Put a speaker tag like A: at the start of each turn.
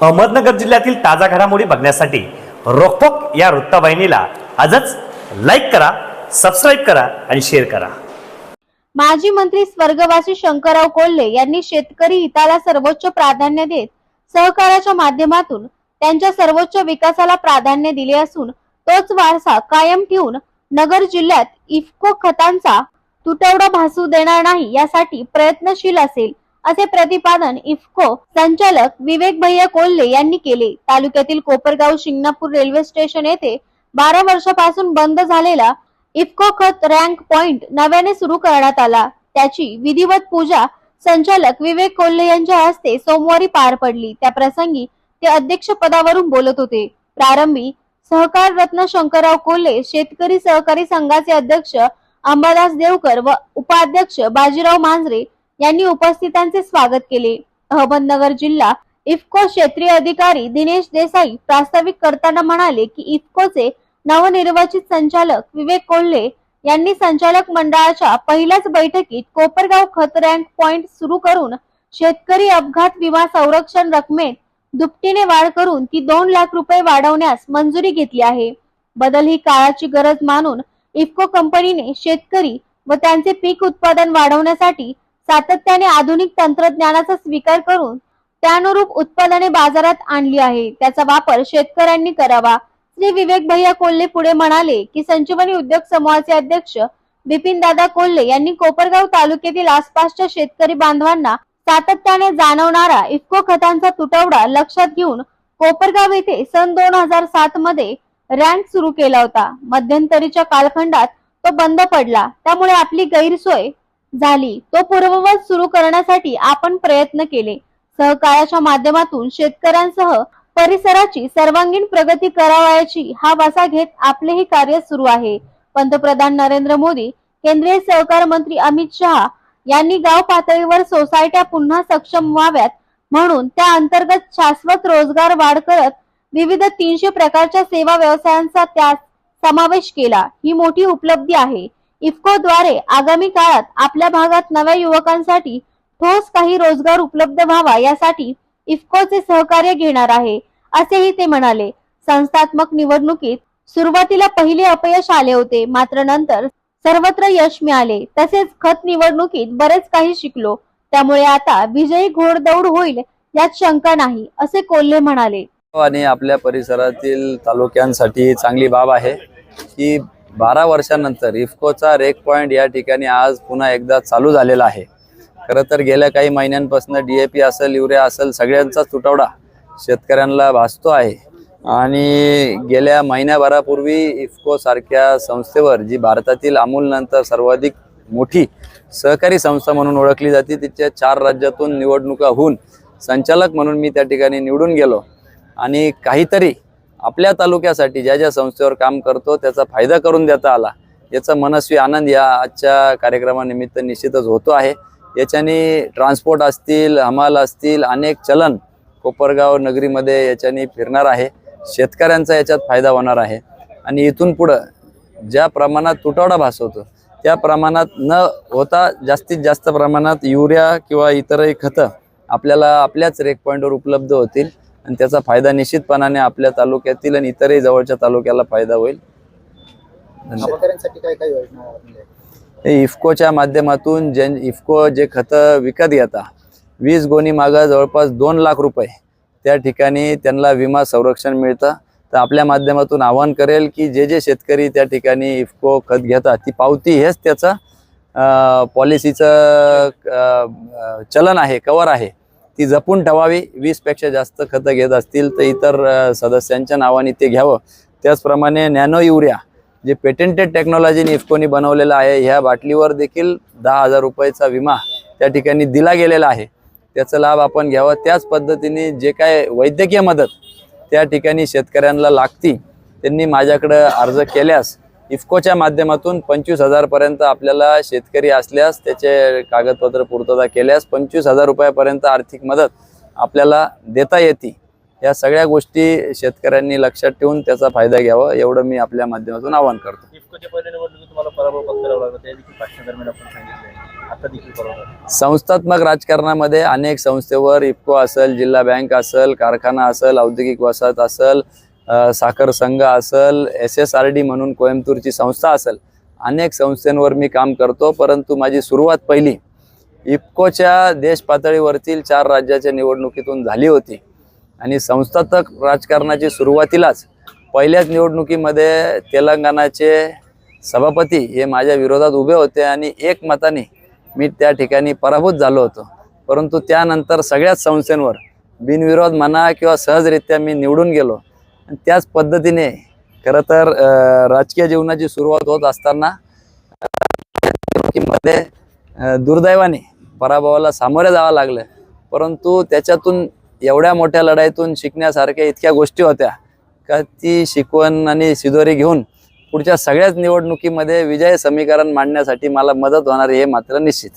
A: अहमदनगर जिल्ह्यातील ताजा घडामोडी बघण्यासाठी रोखोक या वृत्तवाहिनीला आजच लाईक करा सबस्क्राईब करा आणि शेअर करा.
B: माजी मंत्री स्वर्गवासी शंकरराव कोल्हे यांनी शेतकरी हिताला सर्वोच्च प्राधान्य देत सहकाराच्या माध्यमातून त्यांच्या सर्वोच्च विकासाला प्राधान्य दिले असून तोच वारसा कायम ठेवून नगर जिल्ह्यात इफ्को खतांचा तुटवडा भासू देणार नाही यासाठी प्रयत्नशील असेल. असे प्रतिपादन इफ्को संचालक विवेक भैया कोल्हे यांनी केले. तालुक्यातील कोपरगाव शिंगणापूर रेल्वे स्टेशन येथे बारा वर्षापासून बंद झालेला इफ्को खत रँक पॉइंट नव्याने सुरू करण्यात आला. त्याची विधिवत पूजा संचालक विवेक कोल्हे यांच्या हस्ते सोमवारी पार पडली. त्या प्रसंगी ते अध्यक्ष पदावरून बोलत होते. प्रारंभी सहकार रत्न शंकरराव कोल्हे शेतकरी सहकारी संघाचे अध्यक्ष अंबादास देवकर व उपाध्यक्ष बाजीराव मांजरे यांनी उपस्थितांचे स्वागत केले. अहमदनगर जिल्हा इफ्को क्षेत्रीय अधिकारी दिनेश देसाई प्रास्ताविक करताना म्हणाले की इफ्कोचे नवनिर्वाचित संचालक विवेक कोल्हे यांनी संचालक मंडळाच्या पहिल्याच बैठकीत कोपरगाव खत रँक पॉइंट सुरू करून शेतकरी अपघात विमा संरक्षण रकमेत दुपटीने वाढ करून ती दोन लाख रुपये वाढवण्यास मंजुरी घेतली आहे. बदल ही काळाची गरज मानून इफ्को कंपनीने शेतकरी व त्यांचे पीक उत्पादन वाढवण्यासाठी सातत्याने आधुनिक तंत्रज्ञानाचा स्वीकार करून त्यानुरूप उत्पादने बाजारात आणली आहे. त्याचा वापर शेतकऱ्यांनी करावा. श्री विवेक भैया कोल्हे पुढे म्हणाले की संजीवनी उद्योग समूहाचे अध्यक्ष बिपिन दादा कोल्हे यांनी कोपरगाव तालुक्यातील आसपासच्या शेतकरी बांधवांना सातत्याने जाणवणारा इफ्को खतांचा तुटवडा लक्षात घेऊन कोपरगाव येथे सन दोन हजार सात मध्ये रँक सुरू केला होता. मध्यंतरीच्या कालखंडात तो बंद पडला. त्यामुळे आपली गैरसोय झाली. तो पूर्ववत सुरू करण्यासाठी आपण प्रयत्न केले. सहकाराच्या माध्यमातून शेतकऱ्यांसह परिसराची सर्वांगीण प्रगती करावयाची हा वसा घेत आपलेही कार्य सुरू आहे. पंतप्रधान नरेंद्र मोदी केंद्रीय सहकार मंत्री अमित शहा यांनी गाव पातळीवर सोसायट्या पुन्हा सक्षम व्हाव्यात म्हणून त्या अंतर्गत शाश्वत रोजगार वाढ करत विविध तीनशे प्रकारच्या सेवा व्यवसायांचा त्यात समावेश केला. ही मोठी उपलब्धी आहे. इफ्कोद्वारे आगामी काळात आपल्या भागात नव्या युवकांसाठी ठोस काही रोजगार उपलब्ध व्हावा यासाठी इफ्कोचे सहकार्य घेणार आहे असेही ते म्हणाले. संस्थात्मक निवडणुकीत सुरुवातीला पहिले अपयश आले होते मात्र नंतर सर्वत्र यश मिळाले. तसेच खत निवडणुकीत बरेच काही शिकलो. त्यामुळे आता विजयी घोडदौड होईल यात शंका नाही असे कोल्हे म्हणाले.
C: आणि आपल्या परिसरातील तालुक्यांसाठी चांगली बाब आहे की बारा वर्षानंतर इफ्कोचा रेक पॉईंट या ठिकाणी आज पुन्हा एकदा चालू झालेला आहे. खरं तर गेल्या काही महिन्यांपासून डी ए पी असेल युरिया असेल सगळ्यांचा तुटवडा शेतकऱ्यांना भासतो आहे. आणि गेल्या महिन्याभरापूर्वी इफ्कोसारख्या संस्थेवर जी भारतातील अमूलनंतर सर्वाधिक मोठी सहकारी संस्था म्हणून ओळखली जाते तिच्या चार राज्यातून निवडणुका होऊन संचालक म्हणून मी त्या ठिकाणी निवडून गेलो. आणि काहीतरी आपल्या तालुक्यासाठी ज्या ज्या संस्थेवर काम करतो त्याचा फायदा करून देता आला. याचा मनस्वी आनंद या आजच्या कार्यक्रमानिमित्त निश्चितच होतो आहे. याच्याने ट्रान्सपोर्ट असतील हमाल असतील अनेक चलन कोपरगाव नगरीमध्ये याच्याने फिरणार आहे. शेतकऱ्यांचा याच्यात फायदा होणार आहे. आणि इथून पुढं ज्या प्रमाणात तुटवडा भासवतो त्या प्रमाणात न होता जास्तीत जास्त प्रमाणात युरिया किंवा इतरही खतं आपल्याला आपल्याच रेक पॉईंटवर उपलब्ध होतील. आणि त्याचा फायदा निश्चितपणाने आपल्या तालुक्यातील आणि इतरही जवळच्या तालुक्याला फायदा होईल. इफ्कोच्या माध्यमातून जे इफ्को जे खतं विकत घेता वीस गोणी मागं जवळपास दोन लाख रुपये. त्या ठिकाणी त्यांना विमा संरक्षण मिळतं. तर आपल्या माध्यमातून आवाहन करेल की जे जे शेतकरी त्या ठिकाणी इफ्को खत घेतात ती पावती हेच त्याचं पॉलिसीचं चलन आहे कवर आहे. ती जपून ठेवावी. वीसपेक्षा जास्त खतं घेत असतील तर इतर सदस्यांच्या नावाने ते घ्यावं. त्याचप्रमाणे नॅनो युरिया जे पेटेंटेड टेक्नॉलॉजीने इफ्कोनी बनवलेलं आहे ह्या बाटलीवर देखील दहा हजार रुपयाचा विमा त्या ठिकाणी दिला गेलेला आहे. त्याचा लाभ आपण घ्यावा. त्याच पद्धतीने जे काय वैद्यकीय मदत त्या ठिकाणी शेतकऱ्यांना लागती त्यांनी माझ्याकडं अर्ज केल्यास इफ्कोच्या माध्यमातून पंचवीस हजारपर्यंत आपल्याला शेतकरी असल्यास त्याचे कागदपत्र पूर्तता केल्यास पंचवीस हजार रुपयापर्यंत आर्थिक मदत आपल्याला देता येते. या सगळ्या गोष्टी शेतकऱ्यांनी लक्षात ठेवून त्याचा फायदा घ्यावा एवढं मी आपल्या माध्यमातून आवाहन करतो. संस्थात्मक राजकारणामध्ये अनेक संस्थेवर इफको असेल जिल्हा बँक असेल कारखाना असेल औद्योगिक वसाहत असेल साखर संघ असेल एस एस आर डी म्हणून कोइंबतूरची संस्था असेल अनेक संस्थांवर मी काम करतो परंतु माझी सुरुवात पहिली इफकोच्या देश पातळीवरतील चार राज्याच्या निवडणुकीतून झाली होती. आणि संस्थात्मक राजकारणाची सुरुवातीलाच पहिल्याच निवडणुकीमध्ये तेलंगणाचे सभापती हे माझ्या विरोधात उभे होते आणि एक मताने मी त्या ठिकाणी पराभूत झालो होतो. परंतु त्यानंतर सगळ्याच संस्थांवर बिनविरोध म्हणा किंवा सहजरित्या मी निवडून गेलो. आणि त्याच पद्धतीने खरं तर राजकीय जीवनाची सुरुवात होत असताना मध्ये दुर्दैवाने पराभवाला सामोरे जावं लागलं. परंतु त्याच्यातून एवढ्या मोठ्या लढाईतून शिकण्यासारख्या इतक्या गोष्टी होत्या का ती शिकवण आणि शिदोरी घेऊन पुढच्या सगळ्याच निवडणुकीमध्ये विजय समीकरण मांडण्यासाठी मला मदत होणार हे मात्र निश्चित.